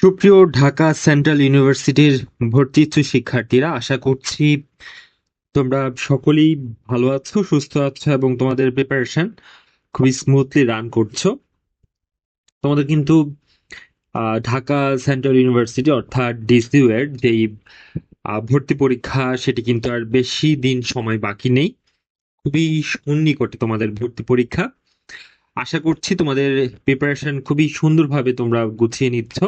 সুপ্রিয় ঢাকা সেন্ট্রাল ইউনিভার্সিটির ভর্তি শিক্ষার্থীরা, আশা করছি তোমরা সকলেই ভালো আছো, সুস্থ আছো এবং তোমাদের প্রিপারেশন খুবই স্মুথলি রান করছ। তোমাদের কিন্তু ঢাকা সেন্ট্রাল ইউনিভার্সিটি অর্থাৎ ডিসিউ এর যেই ভর্তি পরীক্ষা, সেটি কিন্তু আর বেশি দিন সময় বাকি নেই। খুবই সন্নিকটে তোমাদের ভর্তি পরীক্ষা। আশা করছি তোমাদের প্রিপারেশন খুবই সুন্দরভাবে তোমরা গুছিয়ে নিচ্ছ।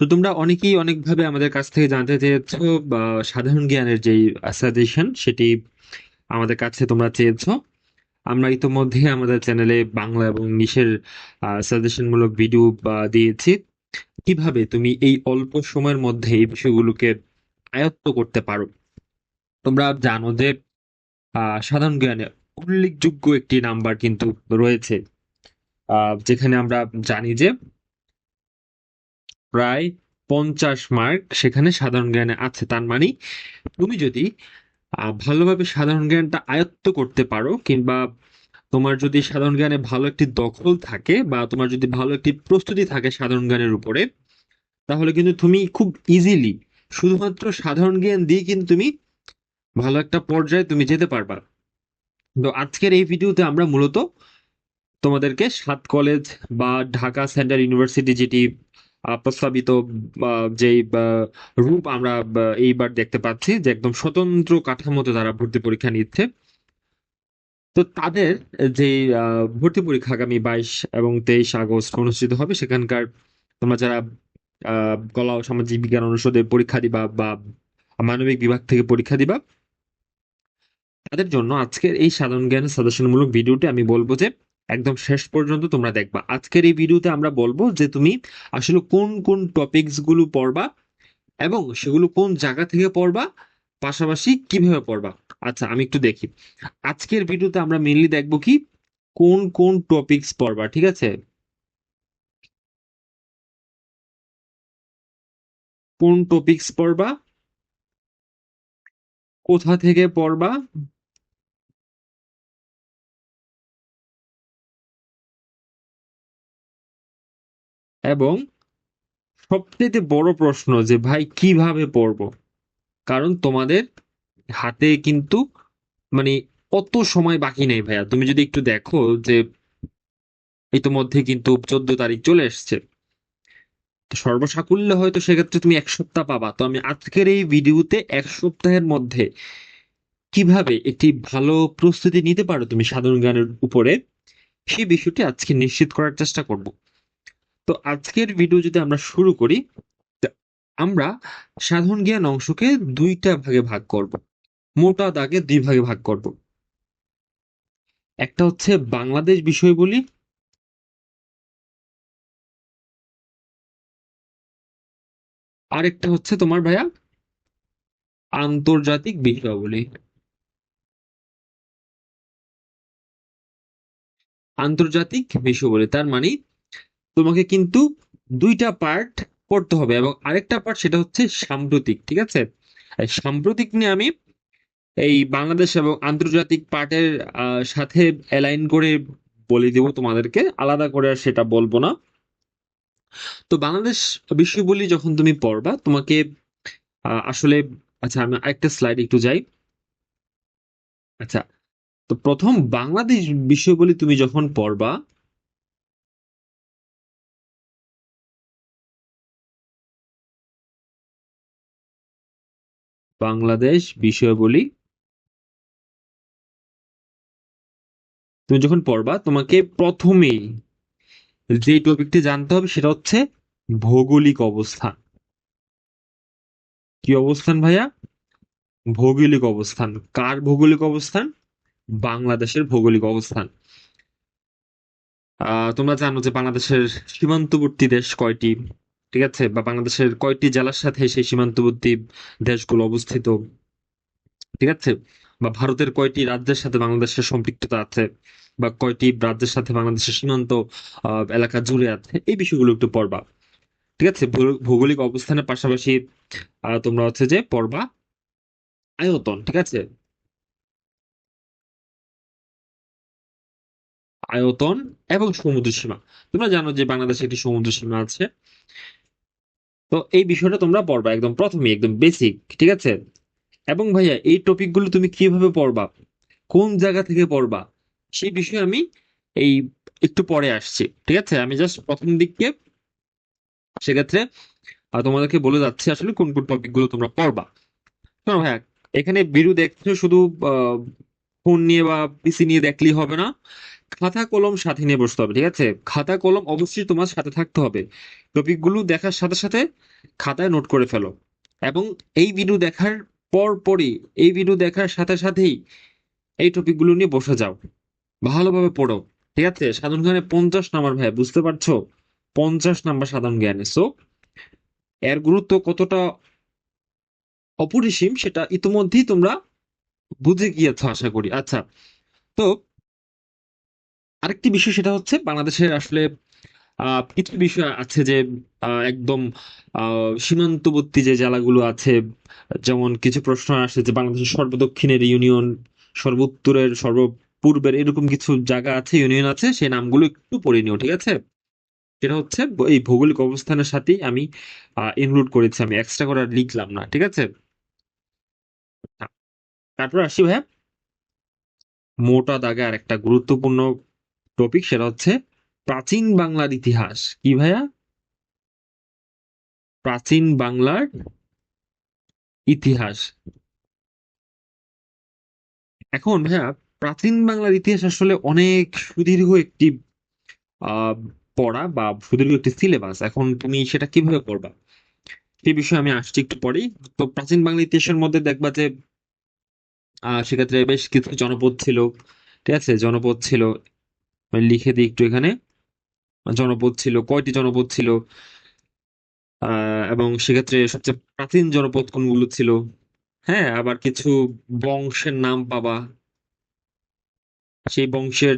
তো তোমরা অনেকেই অনেকভাবে আমাদের কাছ থেকে জানতে চেয়েছো, বা সাধারণ জ্ঞানের যেই সাজেশন সেটি আমাদের কাছে তোমরা চেয়েছো। আমরা ইতোমধ্যে আমাদের চ্যানেলে বাংলা এবং ইংলিশের সাজেশন মূলক ভিডিও দিয়েছি। কীভাবে তুমি এই অল্প সময়ের মধ্যে এই বিষয়গুলোকে আয়ত্ত করতে পারো? তোমরা জানো যে সাধারণ জ্ঞানে উল্লেখযোগ্য একটি নাম্বার কিন্তু রয়েছে। যেখানে আমরা জানি যে প্রায় পঞ্চাশ মার্ক সেখানে সাধারণ জ্ঞানে আছে। তার মানে তুমি যদি ভালোভাবে সাধারণ জ্ঞানটা আয়ত্ত করতে পারো কিংবা তোমার যদি সাধারণ জ্ঞানে ভালো একটি দখল থাকে বা তোমার যদি ভালো একটি প্রস্তুতি থাকে সাধারণ জ্ঞানের উপরে, তাহলে কিন্তু তুমি খুব ইজিলি শুধুমাত্র সাধারণ জ্ঞান দিয়ে কিন্তু তুমি ভালো একটা পর্যায়ে তুমি যেতে পারবা। তো আজকের এই ভিডিওতে আমরা মূলত তোমাদেরকে সাত কলেজ বা ঢাকা সেন্ট্রাল ইউনিভার্সিটি যেটি প্রস্তাবিত যেই রূপ আমরা এইবার দেখতে পাচ্ছি যে একদম স্বতন্ত্র কাঠামোতে তারা ভর্তি পরীক্ষা নিচ্ছে। তো তাদের যে ভর্তি পরীক্ষা আগামী বাইশ এবং তেইশ আগস্ট অনুষ্ঠিত হবে, সেখানকার তোমরা যারা কলা ও সামাজিক বিজ্ঞান অনুষদে পরীক্ষা দিবা, বা মানবিক বিভাগ থেকে পরীক্ষা দিবা, তাদের জন্য আজকের এই সাধারণ জ্ঞান সাজেশনমূলক ভিডিওটি আমি বলব যে একদম শেষ পর্যন্ত তোমরা দেখবা। আজকের এই ভিডিওতে আমরা বলব যে তুমি আসলে কোন কোন টপিকসগুলো পড়বা এবং সেগুলো কোন জায়গা থেকে পড়বা, পাশাপাশি কীভাবে পড়বা। আচ্ছা আমি একটু দেখি। আজকের ভিডিওতে আমরা মেনলি দেখব কি? কোন কোন টপিকস পড়বা, ঠিক আছে? কোন টপিকস পড়বা? কোথা থেকে পড়বা? এবং সবচেয়ে বড় প্রশ্ন যে, ভাই, কীভাবে পড়ব? কারণ তোমাদের হাতে কিন্তু মানে অত সময় বাকি নেই ভাইয়া। তুমি যদি একটু দেখো যে, ইতোমধ্যে কিন্তু চোদ্দ তারিখ চলে এসছে। সর্বসাকুল্যে হয়তো সেক্ষেত্রে তুমি এক সপ্তাহ পাবা। তো আমি আজকের এই ভিডিওতে এক সপ্তাহের মধ্যে কীভাবে একটি ভালো প্রস্তুতি নিতে পারো তুমি সাধারণ জ্ঞানের উপরে, সেই বিষয়টি আজকে নিশ্চিত করার চেষ্টা করব। তো আজকের ভিডিও যদি আমরা শুরু করি আমরা সাধারণ জ্ঞান অংশকে দুইটা ভাগে ভাগ করব। মোটা দাগে দুই ভাগে ভাগ করব। একটা হচ্ছে বাংলাদেশ বিষয়বলি আরেকটা হচ্ছে তোমার ভাইয়া আন্তর্জাতিক বিষয়াবলী আন্তর্জাতিক বিষয় বিষয়াবলী তার মানে তোমাকে কিন্তু দুইটা পার্ট পড়তে হবে এবং আরেকটা পার্ট সেটা হচ্ছে সাম্প্রতিক, ঠিক আছে? সাম্প্রতিক নিয়ে আমি এই বাংলাদেশ এবং আন্তর্জাতিক পার্টের সাথে অ্যালাইন করে বলে দেব তোমাদেরকে। আলাদা করে আর সেটা বলব না। তো বাংলাদেশ বিষয়বলি যখন তুমি পড়বা, তোমাকে আসলে আচ্ছা আমি আরেকটা স্লাইড একটু যাই। আচ্ছা তো প্রথম বাংলাদেশ বিষয়বলি তুমি যখন পড়বা বাংলাদেশ বিষয়বলি। তুমি যখন পড়বা, তোমাকে প্রথমেই যে টপিকটি জানতে হবে, সেটা হচ্ছে ভৌগোলিক অবস্থান। কি অবস্থান ভাইয়া? ভৌগোলিক অবস্থান। কার ভৌগোলিক অবস্থান? বাংলাদেশের ভৌগোলিক অবস্থান। তোমরা জানো যে বাংলাদেশের সীমান্তবর্তী দেশ কয়টি? ঠিক আছে? বা বাংলাদেশের কয়টি জেলার সাথে সেই সীমান্তবর্তী দেশগুলো অবস্থিত? ঠিক আছে? বা ভারতের কয়টি রাজ্যের সাথে বাংলাদেশের সম্পৃক্ততা আছে? বা কয়টি রাজ্যের সাথে বাংলাদেশের সীমান্ত এলাকা জুড়ে আছে? এই বিষয়গুলো একটু পড়বা। ঠিক আছে? ভৌগোলিক অবস্থানের পাশাপাশি তোমরা হচ্ছে যে পড়বা আয়তন, ঠিক আছে? আয়তন এবং সমুদ্র সীমা তোমরা জানো যে বাংলাদেশে একটি সমুদ্র সীমা আছে। তো এই বিষয়টা তোমরা পড়বা, একদম প্রথমে একদম বেসিক ঠিক আছে? এবং ভাইয়া, এই টপিকগুলো তুমি কীভাবে পড়বা? কোন জায়গা থেকে পড়বা? সেই বিষয়ে আমি এই একটু পরে আসছি, ঠিক আছে? আমি জাস্ট প্রথম দিককে, সেক্ষেত্রে তোমাদেরকে বলে যাচ্ছি আসলে কোন কোন টপিকগুলো তোমরা পড়বা। শোনো ভাইয়া, এখানে ভিডিও দেখছ শুধু ফোন নিয়ে বা পিসি নিয়ে দেখলেই হবে না। খাতা কলম সাথে নিয়ে বসতে হবে, ঠিক আছে? খাতা কলম অবশ্যই তোমার সাথে থাকতে হবে। টপিকগুলো দেখার সাথে সাথে খাতায় নোট করে ফেলো। এবং এই ভিডিও দেখার পর পরই, এই ভিডিও দেখার সাথে সাথেই এই টপিকগুলো নিয়ে বসে যাও। ভালোভাবে পড়ো, ঠিক আছে? সাধারণ জ্ঞানে পঞ্চাশ নাম্বার, ভাই, বুঝতে পারছ? পঞ্চাশ নাম্বার সাধারণ জ্ঞানে। সো এর গুরুত্ব কতটা অপরিসীম সেটা ইতোমধ্যেই তোমরা বুঝে গিয়েছো, আশা করি। আচ্ছা তো আরেকটি বিষয় সেটা হচ্ছে বাংলাদেশের আসলে কিছু বিষয় আছে যে একদম সীমান্তবর্তী যে জেলাগুলো আছে, যেমন কিছু প্রশ্ন আসে যে বাংলাদেশের সর্বদক্ষিণের ইউনিয়ন, সর্বোত্তরের, সর্বপূর্বের এরকম কিছু জায়গা আছে, ইউনিয়ন আছে, সেই নামগুলো একটু পড়ে নিও, ঠিক আছে? সেটা হচ্ছে এই ভৌগোলিক অবস্থানের সাথেই আমি ইনক্লুড করেছি, আমি এক্সট্রা করে লিখলাম না, ঠিক আছে? তারপর আসি ভাইয়া। মোটা দাগে আর একটা গুরুত্বপূর্ণ টপিক সেটা হচ্ছে প্রাচীন বাংলার ইতিহাস। কি ভাইয়া? প্রাচীন বাংলার ইতিহাস। এখন ভাইয়া, প্রাচীন বাংলার ইতিহাস আসলে অনেক সুদীর্ঘ একটি পড়া বা সুদীর্ঘ একটি সিলেবাস এখন তুমি সেটা কীভাবে পড়বা? সেই বিষয়ে আমি আসছি একটু পরেই। তো প্রাচীন বাংলা ইতিহাসের মধ্যে দেখবা যে আহ সেক্ষেত্রে বেশ কিছু জনপদ ছিল, ঠিক আছে? জনপদ ছিল আমি লিখে দিই একটু এখানে। জনপদ ছিল, কয়টি জনপদ ছিল? এবং সেক্ষেত্রে সবচেয়ে প্রাচীন জনপদ কোনগুলো ছিল? হ্যাঁ আবার কিছু বংশের নাম পাবা। সেই বংশের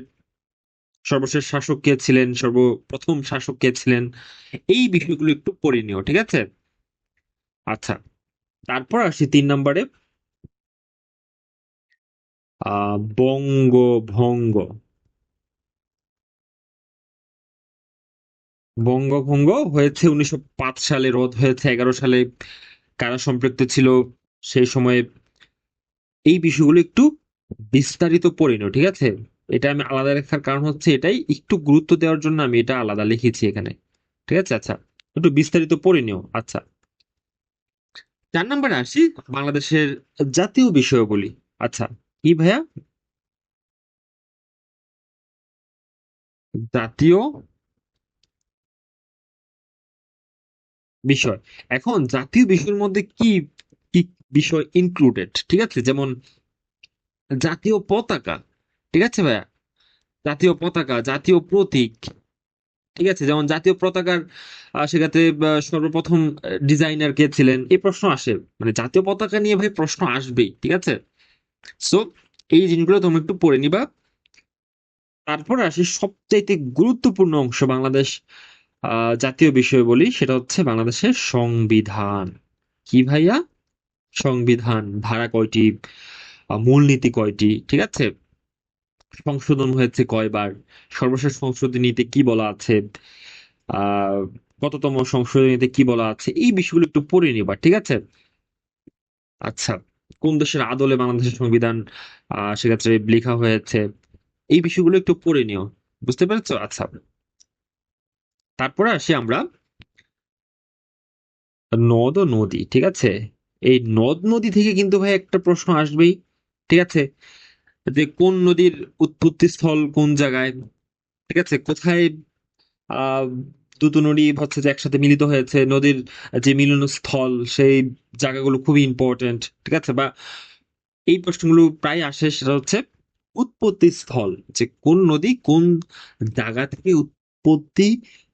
সর্বশেষ শাসক কে ছিলেন? সর্বপ্রথম শাসক কে ছিলেন? এই বিষয়গুলো একটু পড়ে নিও, ঠিক আছে? আচ্ছা তারপর আসি তিন নম্বরে। আহ, বঙ্গভঙ্গ। বঙ্গভঙ্গ হয়েছে উনিশশো পাঁচ সালে, রোধ হয়েছে এগারো সালে। কারা সম্পৃক্ত ছিল সেই সময়ে? এই বিষয়গুলো একটু বিস্তারিত পড়ে ঠিক আছে? এটা আমি আলাদা লেখার কারণ হচ্ছে এটাই। একটু গুরুত্ব দেওয়ার জন্য আমি এটা আলাদা লিখেছি এখানে, ঠিক আছে? আচ্ছা একটু বিস্তারিত পড়ে আচ্ছা চার নম্বরে আসি বাংলাদেশের জাতীয় বিষয়গুলি। আচ্ছা কি ভাইয়া? জাতীয় বিষয়। এখন জাতীয় বিষয়ের মধ্যে কি কি বিষয় ইনক্লুডেড ঠিক আছে? যেমন জাতীয় পতাকা। ঠিক আছে ভাইয়া? জাতীয় পতাকা, জাতীয় প্রতীক। ঠিক আছে? যেমন জাতীয় পতাকার সেক্ষেত্রে সর্বপ্রথম ডিজাইনার কে ছিলেন? এই প্রশ্ন আসে। মানে জাতীয় পতাকা নিয়ে ভাই প্রশ্ন আসবেই। ঠিক আছে? সো এই জিনিসগুলো তুমি একটু পড়ে নিবা। তারপর আসি সবচাইতে গুরুত্বপূর্ণ অংশ বাংলাদেশ জাতীয় বিষয় বলি, সেটা হচ্ছে বাংলাদেশের সংবিধান। কি ভাইয়া? সংবিধান ধারা কয়টি? মূলনীতি কয়টি? ঠিক আছে? সংশোধন হয়েছে কয়বার? সর্বশেষ সংশোধনীতে কি বলা আছে? কততম সংশোধনীতে কি বলা আছে? এই বিষয়গুলো একটু পড়ে নিবা ঠিক আছে? আচ্ছা কোন দেশের আদলে বাংলাদেশের সংবিধান সেক্ষেত্রে লেখা হয়েছে? এই বিষয়গুলো একটু পড়ে নিও, বুঝতে পেরেছ? আচ্ছা। তারপরে আসি আমরা নদ ও নদী, ঠিক আছে? এই নদ নদী থেকে কিন্তু ভাই একটা প্রশ্ন আসবেই, ঠিক আছে? যে কোন নদীর উৎপত্তি স্থল কোন জায়গায়, ঠিক আছে? কোথায় দুটো নদী হচ্ছে যে একসাথে মিলিত হয়েছে, নদীর যে মিলনস্থল সেই জায়গাগুলো খুবই ইম্পর্টেন্ট ঠিক আছে? বা এই প্রশ্নগুলো প্রায় আসে, সেটা হচ্ছে উৎপত্তি স্থল যে কোন নদী কোন জায়গা থেকে উৎপত্তি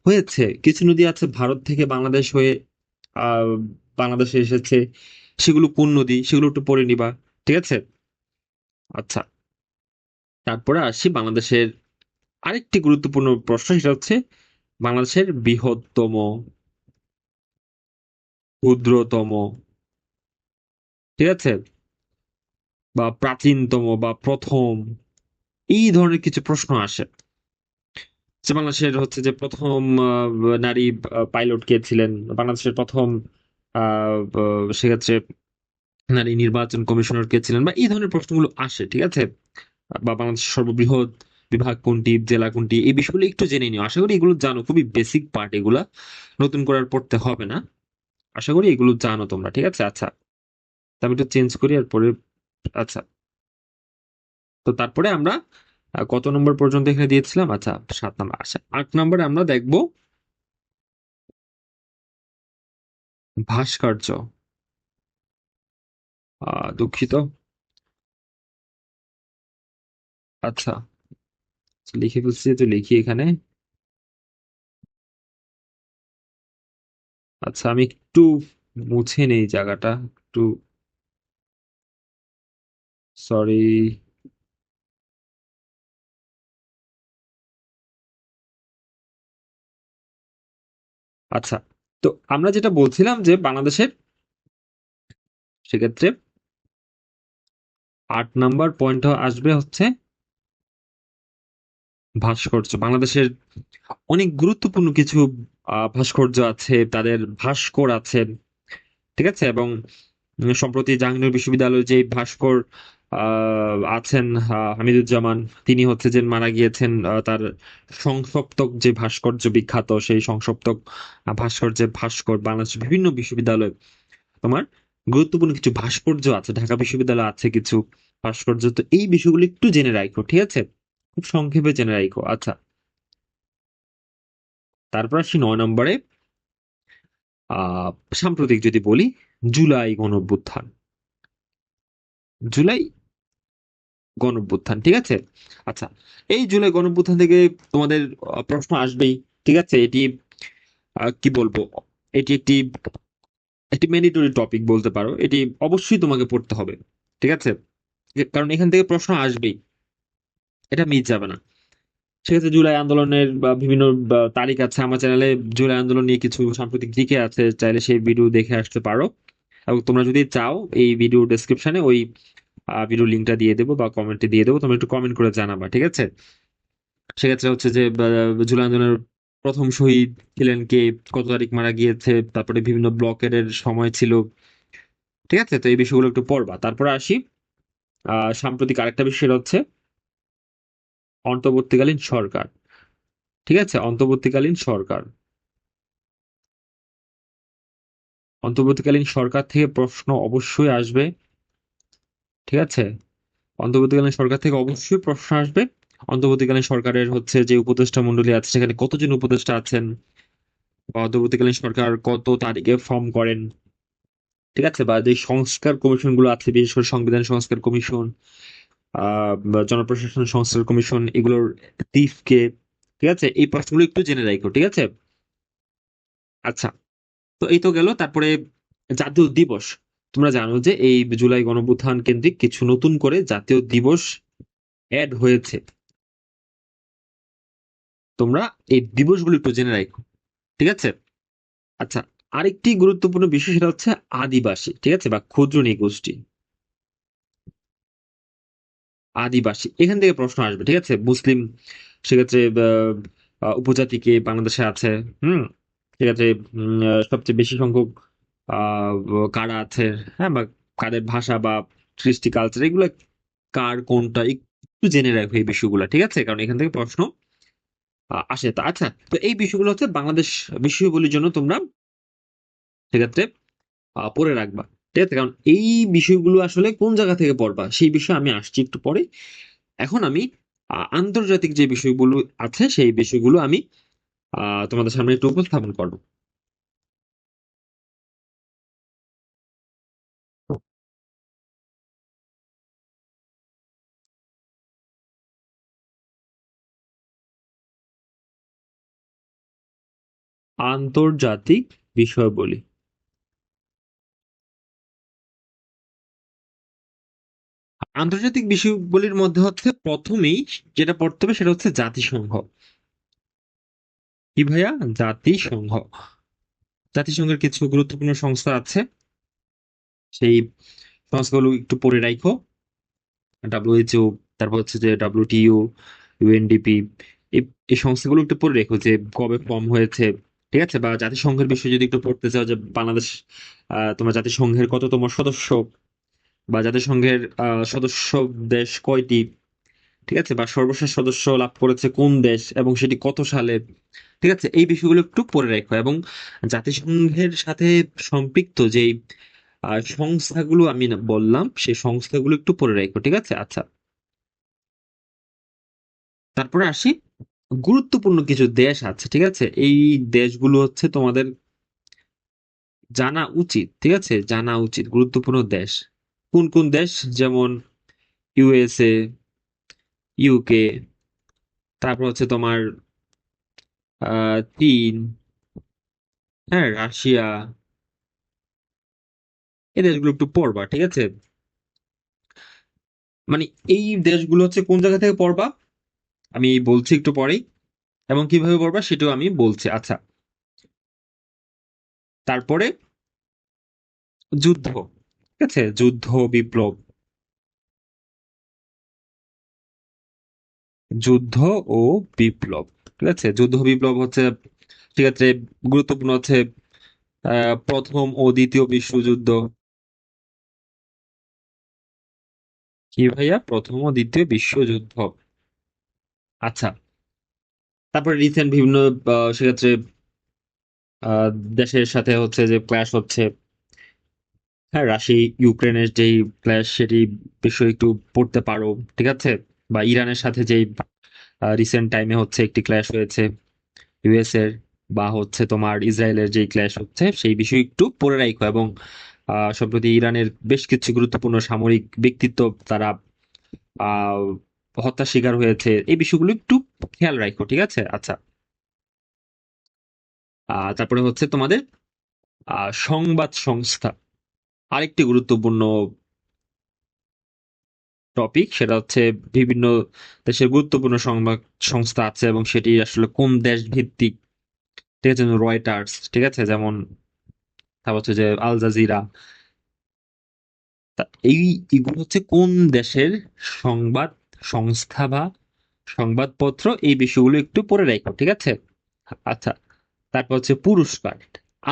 হয়েছে। কিছু নদী আছে ভারত থেকে বাংলাদেশ হয়ে বাংলাদেশে এসেছে। সেগুলো কোন নদী? সেগুলো একটু পড়ে নিবা, ঠিক আছে? আচ্ছা। তারপরে আসি বাংলাদেশের আরেকটি গুরুত্বপূর্ণ প্রশ্ন, সেটা হচ্ছে বাংলাদেশের বৃহত্তম, ক্ষুদ্রতম, ঠিক আছে? বা প্রাচীনতম বা প্রথম, এই ধরনের কিছু প্রশ্ন আসে। বাংলাদেশের হচ্ছে যে প্রথম নারী পাইলট কে ছিলেন, বাংলাদেশের প্রথম সেক্ষেত্রে নারী নির্বাচন কমিশনার কে ছিলেন বা এই ধরনের প্রশ্নগুলো আসে, ঠিক আছে? বা বাংলাদেশের সর্ববৃহৎ বিভাগ কোনটি, জেলা কোনটি, এই বিষয়গুলো একটু জেনে নিও। আশা করি এগুলো জানো, খুবই বেসিক পার্ট এগুলা। নতুন করে পড়তে হবে না। আশা করি এগুলো জানো তোমরা, ঠিক আছে? আচ্ছা। আমি একটু চেঞ্জ করি আর পরে আচ্ছা। তো তারপরে আমরা কত নম্বর পর্যন্ত এখানে দিয়েছিলাম? আচ্ছা সাত নম্বর। আচ্ছা আট নম্বরে আমরা দেখব ভাস্কর্য। দুঃখিত। আচ্ছা লিখে ফেলছি তো লিখি এখানে। আচ্ছা আমি একটু মুছে নেই জায়গাটা, একটু সরি আচ্ছা তো আমরা যেটা বলছিলাম যে বাংলাদেশের সেক্ষেত্রে আট নাম্বার পয়েন্ট আসবে হচ্ছে ভাস্কর্য। বাংলাদেশের অনেক গুরুত্বপূর্ণ কিছু ভাস্কর্য আছে, তাদের ভাস্কর আছে, ঠিক আছে? এবং সম্প্রতি জাহাঙ্গীরনগর বিশ্ববিদ্যালয়ে যে ভাস্কর আছেন হামিদুজ্জামান। তিনি হচ্ছে যে মারা গিয়েছেন তার সংসপ্তক যে ভাস্কর্য বিখ্যাত সেই সংসপ্তক আহ, ভাস্কর্যের ভাস্কর বাংলাদেশের বিভিন্ন বিশ্ববিদ্যালয়ে। তোমার গুরুত্বপূর্ণ কিছু ভাস্কর্য আছে ঢাকা বিশ্ববিদ্যালয়ে আছে কিছু ভাস্কর্য তো এই বিষয়গুলো একটু জেনে রাখো ঠিক আছে? খুব সংক্ষেপে জেনে রাখো। আচ্ছা। তারপর আসি নয় নম্বরে। সাম্প্রতিক যদি বলি জুলাই গণঅভ্যুত্থান। জুলাই গণঅভ্যুত্থান ঠিক আছে? আচ্ছা এই জুলাই গণঅভ্যুত্থান থেকে তোমাদের প্রশ্ন আসবেই, ঠিক আছে? এটি কি বলব? এটি একটি একটি ম্যান্ডেটরি টপিক বলতে পারো। এটি অবশ্যই তোমাকে পড়তে হবে, ঠিক আছে? কারণ এখান থেকে প্রশ্ন আসবেই। এটা মিস যাবে না। সেক্ষেত্রে জুলাই আন্দোলনের বা বিভিন্ন তারিখ আছে আমার চ্যানেলে জুলাই আন্দোলন নিয়ে কিছু সাম্প্রতিক দিকে আছে, চাইলে সেই ভিডিও দেখে আসতে পারো। এবং তোমরা যদি চাও, এই ভিডিও ডেসক্রিপশনে ওই ভিডিও লিঙ্কটা দিয়ে দেবো বা কমেন্টে দিয়ে দেবো, তোমরা একটু কমেন্ট করে জানাবা, ঠিক আছে? সেক্ষেত্রে হচ্ছে যে জুলাই প্রথম শহীদ ছিলেন কে, কত তারিখ মারা গিয়েছে, তারপরে বিভিন্ন ব্লকের সময় ছিল, ঠিক আছে? তো এই বিষয়গুলো একটু পড়বা। তারপরে আসি সাম্প্রতিক আরেকটা বিষয় হচ্ছে অন্তর্বর্তীকালীন সরকার, ঠিক আছে? অন্তর্বর্তীকালীন সরকার। অন্তর্বর্তীকালীন সরকার থেকে প্রশ্ন অবশ্যই আসবে ঠিক আছে? অন্তর্বর্তীকালীন সরকার থেকে অবশ্যই প্রশ্ন আসবে। অন্তর্বর্তীকালীন সরকারের হচ্ছে যে উপদেষ্টা মণ্ডলী আছে, সেখানে কতজন উপদেষ্টা আছেন? বা অন্তর্বর্তীকালীন সরকার কত তারিখে ফর্ম করেন? ঠিক আছে? বা যে সংস্কার কমিশনগুলো আছে, বিশেষ করে সংবিধান সংস্কার কমিশন জনপ্রশাসন সংস্কার কমিশন, এগুলোর চিফ কে, ঠিক আছে? এই প্রশ্নগুলো একটু জেনে রাখো, ঠিক আছে? আচ্ছা। তো এই তো গেল, তারপরে জাতীয় দিবস। তোমরা জানো যে এই জুলাই গণঅভ্যুত্থান কেন্দ্রিক কিছু নতুন করে জাতীয় দিবস অ্যাড হয়েছে। তোমরা এই দিবসগুলো একটু জেনে রাখো ঠিক আছে? আচ্ছা আরেকটি গুরুত্বপূর্ণ বিষয় সেটা হচ্ছে আদিবাসী ঠিক আছে? বা ক্ষুদ্র নৃগোষ্ঠী। আদিবাসী এখান থেকে প্রশ্ন আসবে ঠিক আছে? মুসলিম সেক্ষেত্রে আহ, আহ, উপজাতি কে বাংলাদেশে আছে হুম? ঠিক আছে সবচেয়ে বেশি সংখ্যক কারা আছে? হ্যাঁ বা কাদের ভাষা বা কৃষ্টি কালচার এগুলো কার, কোনটা, একটু জেনে রাখবে এই বিষয়গুলো, ঠিক আছে? কারণ এখান থেকে প্রশ্ন আসে। তা আচ্ছা তো এই বিষয়গুলো হচ্ছে বাংলাদেশ বিষয়গুলির জন্য তোমরা সেক্ষেত্রে পড়ে রাখবা, ঠিক আছে? কারণ এই বিষয়গুলো আসলে কোন জায়গা থেকে পড়বা, সেই বিষয়ে আমি আসছি একটু পরে। এখন আমি আন্তর্জাতিক যে বিষয়গুলো আছে, সেই বিষয়গুলো আমি তোমাদের সামনে একটু উপস্থাপন করব। আন্তর্জাতিক বিষয়াবলী। আন্তর্জাতিক বিষয়গুলির মধ্যে হচ্ছে প্রথমেই যেটা পড়তে হবে সেটা হচ্ছে জাতিসংঘ। কি ভাইয়া? জাতিসংঘ। জাতিসংঘের কিছু গুরুত্বপূর্ণ সংস্থা আছে। সেই সংস্থাগুলো একটু পড়ে রাখো। ডাব্লিউএইচও, তারপর হচ্ছে যে ডাব্লিউটিইউ, ইউএনডিপি এই সংস্থাগুলো একটু পড়ে রেখো যে কবে ফর্ম হয়েছে ঠিক আছে? বা জাতিসংঘের বিষয়ে যদি একটু পড়তে চাও যে বাংলাদেশ আহ, তোমার জাতিসংঘের কত কততম সদস্য বা জাতিসংঘের সদস্য দেশ কয়টি? ঠিক আছে? বা সর্বশেষ সদস্য লাভ করেছে কোন দেশ এবং সেটি কত সালে? ঠিক আছে? এই বিষয়গুলো একটু পড়ে রাখো এবং জাতিসংঘের সাথে সম্পৃক্ত যেই আহ, সংস্থাগুলো আমি বললাম সেই সংস্থাগুলো একটু পড়ে রাখো। ঠিক আছে? আচ্ছা। তারপরে আসি। গুরুত্বপূর্ণ কিছু দেশ আছে, ঠিক আছে? এই দেশগুলো হচ্ছে তোমাদের জানা উচিত, ঠিক আছে? জানা উচিত, গুরুত্বপূর্ণ দেশ। কোন কোন দেশ? যেমন ইউএসএ ইউকে তারপর হচ্ছে তোমার চীন হ্যাঁ রাশিয়া। এই দেশগুলো একটু পড়বা, ঠিক আছে? মানে এই দেশগুলো হচ্ছে কোন জায়গা থেকে পড়বা? আমি বলছি একটু পরেই, এবং কীভাবে পড়বা সেটাও আমি বলছি। আচ্ছা। তারপরে যুদ্ধ, ঠিক আছে? যুদ্ধ, বিপ্লব। যুদ্ধ ও বিপ্লব, ঠিক আছে? যুদ্ধ, বিপ্লব হচ্ছে, ঠিক আছে, গুরুত্বপূর্ণ হচ্ছে প্রথম ও দ্বিতীয় বিশ্বযুদ্ধ। কি ভাইয়া? প্রথম ও দ্বিতীয় বিশ্বযুদ্ধ। আচ্ছা। তারপরে রিসেন্ট বিভিন্ন সেক্ষেত্রে দেশের সাথে হচ্ছে যে ক্ল্যাশ হচ্ছে। হ্যাঁ রাশি, ইউক্রেনের যেই ক্ল্যাশ সেটি বিষয়ে একটু পড়তে পারো, ঠিক আছে? বা ইরানের সাথে যেই রিসেন্ট টাইমে হচ্ছে একটি ক্ল্যাশ হয়েছে ইউএস এর, বা হচ্ছে তোমার ইসরায়েলের যেই ক্ল্যাশ হচ্ছে, সেই বিষয়ে একটু পড়ে রাখো এবং সম্প্রতি ইরানের বেশ কিছু গুরুত্বপূর্ণ সামরিক ব্যক্তিত্ব তারা হত্যার শিকার হয়েছে। এই বিষয়গুলো একটু খেয়াল রাখো, ঠিক আছে? আচ্ছা। তারপরে হচ্ছে তোমাদের সংবাদ সংস্থা। আরেকটি গুরুত্বপূর্ণ টপিক সেটা হচ্ছে বিভিন্ন দেশের গুরুত্বপূর্ণ সংবাদ সংস্থা আছে এবং সেটি আসলে কোন দেশ ভিত্তিক ঠিক আছে? রয়টার্স ঠিক আছে? যেমন, তারপর হচ্ছে যে আল জাজিরা তা এই, এগুলো হচ্ছে কোন দেশের সংবাদ সংস্থা বা সংবাদপত্র এই বিষয়গুলো একটু পড়ে রাখো ঠিক আছে? আচ্ছা তারপর হচ্ছে পুরস্কার।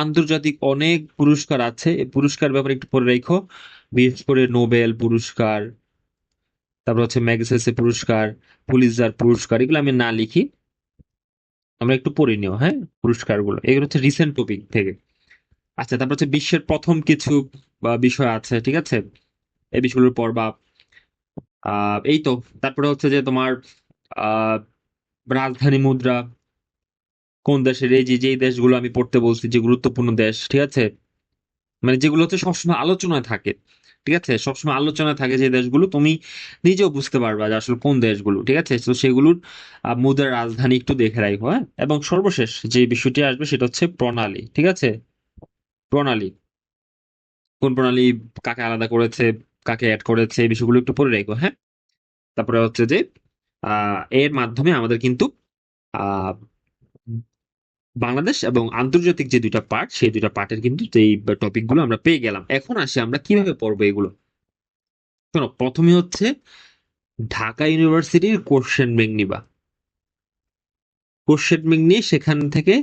আন্তর্জাতিক অনেক পুরস্কার আছে, এই পুরস্কার ব্যাপারে একটু পড়ে রাখো। বিশেষ করে নোবেল পুরস্কার, তারপর হচ্ছে ম্যাগসেসে পুরস্কার, পুলিৎজার পুরস্কার, এগুলো আমি না লিখি। আমরা একটু পড়ে নিও হ্যাঁ পুরস্কারগুলো। এগুলো হচ্ছে রিসেন্ট টপিক থেকে। আচ্ছা তারপর হচ্ছে বিশ্বের প্রথম কিছু বিষয় আছে, ঠিক আছে? এই বিষয়গুলোর পর বা এই তো, তারপরে হচ্ছে যে তোমার রাজধানী মুদ্রা, কোন দেশের, এই যে, যেই দেশগুলো আমি পড়তে বলছি, যে গুরুত্বপূর্ণ দেশ, ঠিক আছে? মানে যেগুলো হচ্ছে সবসময় আলোচনায় থাকে, ঠিক আছে? সবসময় আলোচনায় থাকে যে দেশগুলো, তুমি নিজেও বুঝতে পারবা যে আসলে কোন দেশগুলো, ঠিক আছে? তো সেগুলোর মুদ্রার রাজধানী একটু দেখে রাখো হ্যাঁ? এবং সর্বশেষ যে বিষয়টি আসবে সেটা হচ্ছে প্রণালী, ঠিক আছে? প্রণালী, কোন প্রণালী কাকে আলাদা করেছে? কাকে অ্যাড করেছে এই বিষয়গুলো একটু পড়ে রাখো হ্যাঁ? তারপরে হচ্ছে যে এর মাধ্যমে আমাদের কিন্তু বাংলাদেশ এবং আন্তর্জাতিক যে দুইটা পার্ট সেই দুইটা পার্টের কিন্তু এই টপিকগুলো আমরা পেয়ে গেলাম। এখন আসি আমরা কীভাবে পড়ব এগুলো? শোনো, প্রথমে হচ্ছে ঢাকা ইউনিভার্সিটির কোশ্চেন ব্যাংক নিবা। কোশ্চেন ব্যাংক নিয়ে সেখান থেকে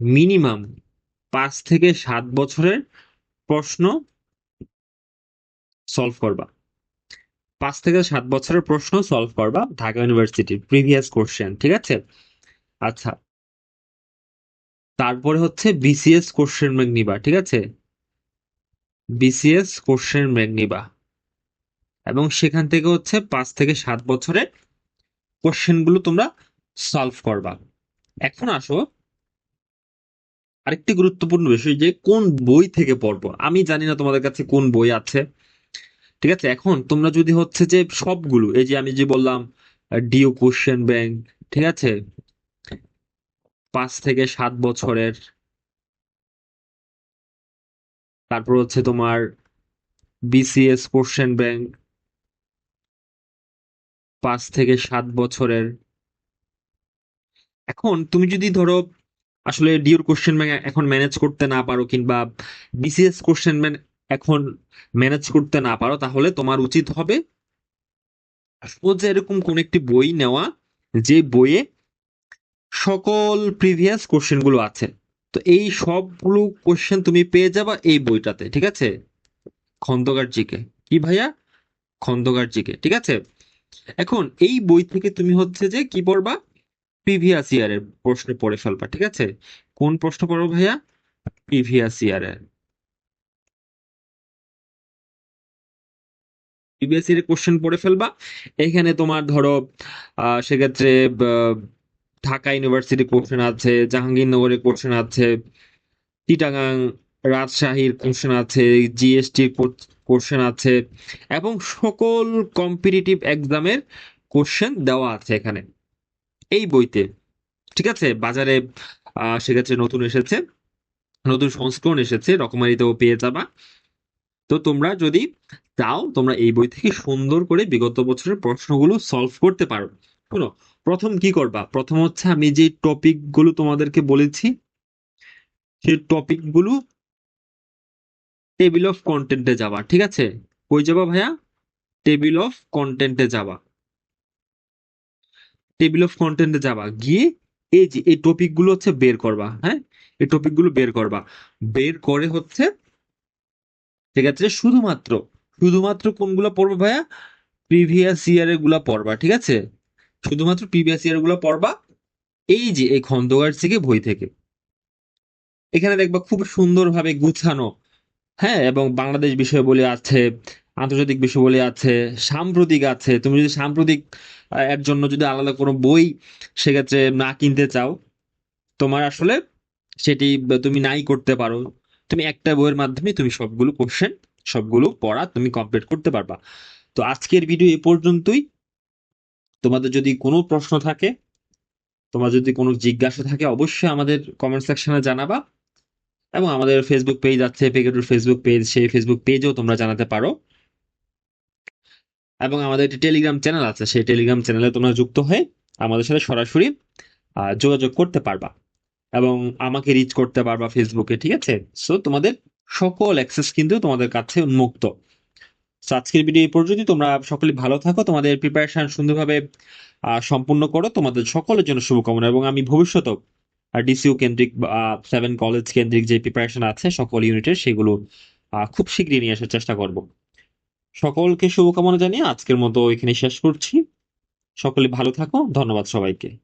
মিনিমাম পাঁচ থেকে সাত বছরের প্রশ্ন সলভ করবা। পাঁচ থেকে সাত বছরের প্রশ্ন সলভ করবা ঢাকা ইউনিভার্সিটির প্রিভিয়াস কোশ্চেন ঠিক আছে? আচ্ছা। তারপরে হচ্ছে বিসিএস কোশ্চেন ব্যাংক নিবা, ঠিক আছে? বিসিএস কোশ্চেন ব্যাংক নিবা। এবং সেখান থেকে হচ্ছে পাঁচ থেকে সাত বছরের কোশ্চেনগুলো তোমরা সলভ করবা। এখন আসো আরেকটি গুরুত্বপূর্ণ বিষয় যে কোন বই থেকে পড়ব? আমি জানি না তোমাদের কাছে কোন বই আছে। ঠিক আছে? এখন তোমরা যদি হচ্ছে যে সবগুলো, এই যে আমি যে বললাম ডিও কোশ্চেন ব্যাংক ঠিক আছে? পাঁচ থেকে সাত বছরের। তারপর হচ্ছে তোমার বিসিএস কোশ্চেন ব্যাংক পাঁচ থেকে সাত বছরের। এখন তুমি যদি ধরো, আসলে ডিওর কোশ্চেন ব্যাংক এখন ম্যানেজ করতে না পারো কিংবা বিসিএস কোশ্চেন ব্যাংক এখন ম্যানেজ করতে না পারো, তাহলে তোমার উচিত হবে সোজা এরকম কোন একটি বই নেওয়া, যে বইয়ে সকল প্রিভিয়াস কোশ্চেনগুলো আছে। তো এই সবগুলো কোশ্চেন তুমি পেয়ে যাবা এই বইটাতে, ঠিক আছে? খন্দকার জিকে কি ভাইয়া? খন্দকার জিকে ঠিক আছে? এখন এই বই থেকে তুমি হচ্ছে যে কি পড়বা? প্রিভিয়াস ইয়ারের প্রশ্ন পড়ে ফেলবা, ঠিক আছে? কোন প্রশ্ন পড়ো ভাইয়া? প্রিভিয়াস ইয়ারের ইয়ারের কোশ্চেন পড়ে ফেলবা। এখানে তোমার ধরো সেক্ষেত্রে ঢাকা ইউনিভার্সিটি কোশ্চেন আছে, জাহাঙ্গীরনগরের কোশ্চেন আছে, চিটাগাং রাজশাহীর কোশ্চেন আছে জিএসটির কোশ্চেন আছে, এবং সকল কম্পিটিটিভ এক্সামের কোশ্চেন দেওয়া আছে এখানে। এই বইতে, ঠিক আছে? বাজারে সেক্ষেত্রে নতুন এসেছে, নতুন সংস্করণ এসেছে, রকমারিতেও পেয়ে যাবা। তো তোমরা যদি চাও, তোমরা এই বই থেকে সুন্দর করে বিগত বছরের প্রশ্নগুলো সলভ করতে পারো। শোনো, প্রথম কি করবা? প্রথম হচ্ছে আমি যে টপিকগুলো তোমাদেরকে বলেছি, সেই টপিকগুলো টেবিল অফ কন্টেন্টে যাবা, ঠিক আছে? কই যাবা ভাইয়া? টেবিল অফ কন্টেন্টে যাবা। টেবিল অফ কন্টেন্টে যাবা। গিয়ে এই যে, এই টপিকগুলো হচ্ছে বের করবা হ্যাঁ? এই টপিকগুলো বের করবা। বের করে হচ্ছে সেক্ষেত্রে শুধুমাত্র শুধুমাত্র কোনগুলো পড়বা ভাইয়া? প্রিভিয়াস ইয়ারেরগুলা পড়বা, ঠিক আছে? শুধুমাত্র প্রিভিয়াস ইয়ারগুলো পড়বা। এই যে, এই খন্দকার থেকে বই থেকে। এখানে দেখবা খুব সুন্দরভাবে গুছানো। হ্যাঁ? এবং বাংলাদেশ বিষয় বলে আছে, আন্তর্জাতিক বিষয় বলে আছে, সাম্প্রতিক আছে। তুমি যদি সাম্প্রতিক এর জন্য যদি আলাদা কোনো বই সেক্ষেত্রে না কিনতে চাও, তোমার আসলে সেটি তুমি নাই করতে পারো। তুমি একটা বইয়ের মাধ্যমে তুমি সবগুলো কোশ্চেন সবগুলো পড়া তুমি কমপ্লিট করতে পারবা। তো আজকের ভিডিও এ পর্যন্তই। তোমাদের যদি কোনো প্রশ্ন থাকে, তোমার যদি কোনো জিজ্ঞাসা থাকে, অবশ্যই আমাদের কমেন্ট সেকশনে জানাবা। এবং আমাদের ফেসবুক পেজ আছে পেকেটুর ফেসবুক পেজ সেই ফেসবুক পেজেও তোমরা জানাতে পারো। এবং আমাদের একটি টেলিগ্রাম চ্যানেল আছে, সেই টেলিগ্রাম চ্যানেলে তোমরা যুক্ত হয়ে আমাদের সাথে সরাসরি যোগাযোগ করতে পারবা। এবং আমাকে রিচ করতে পারবা ফেসবুকে ঠিক আছে? সো তোমাদের সকল অ্যাক্সেস কিন্তু তোমাদের কাছে উন্মুক্ত। So, আজকের ভিডিও এই পর্যন্ত তোমরা সকলে ভালো থাকো তোমাদের প্রিপারেশন সুন্দরভাবে সম্পূর্ণ করো। তোমাদের সকলের জন্য শুভকামনা। এবং আমি ভবিষ্যতেও ডিসিউ কেন্দ্রিক সেভেন কলেজ কেন্দ্রিক যে প্রিপারেশন আছে সকল ইউনিটের সেগুলো খুব শীঘ্রই নিয়ে আসার চেষ্টা করব। সকলকে শুভকামনা জানিয়ে আজকের মতো এখানে শেষ করছি। সকলে ভালো থাকো। ধন্যবাদ সবাইকে।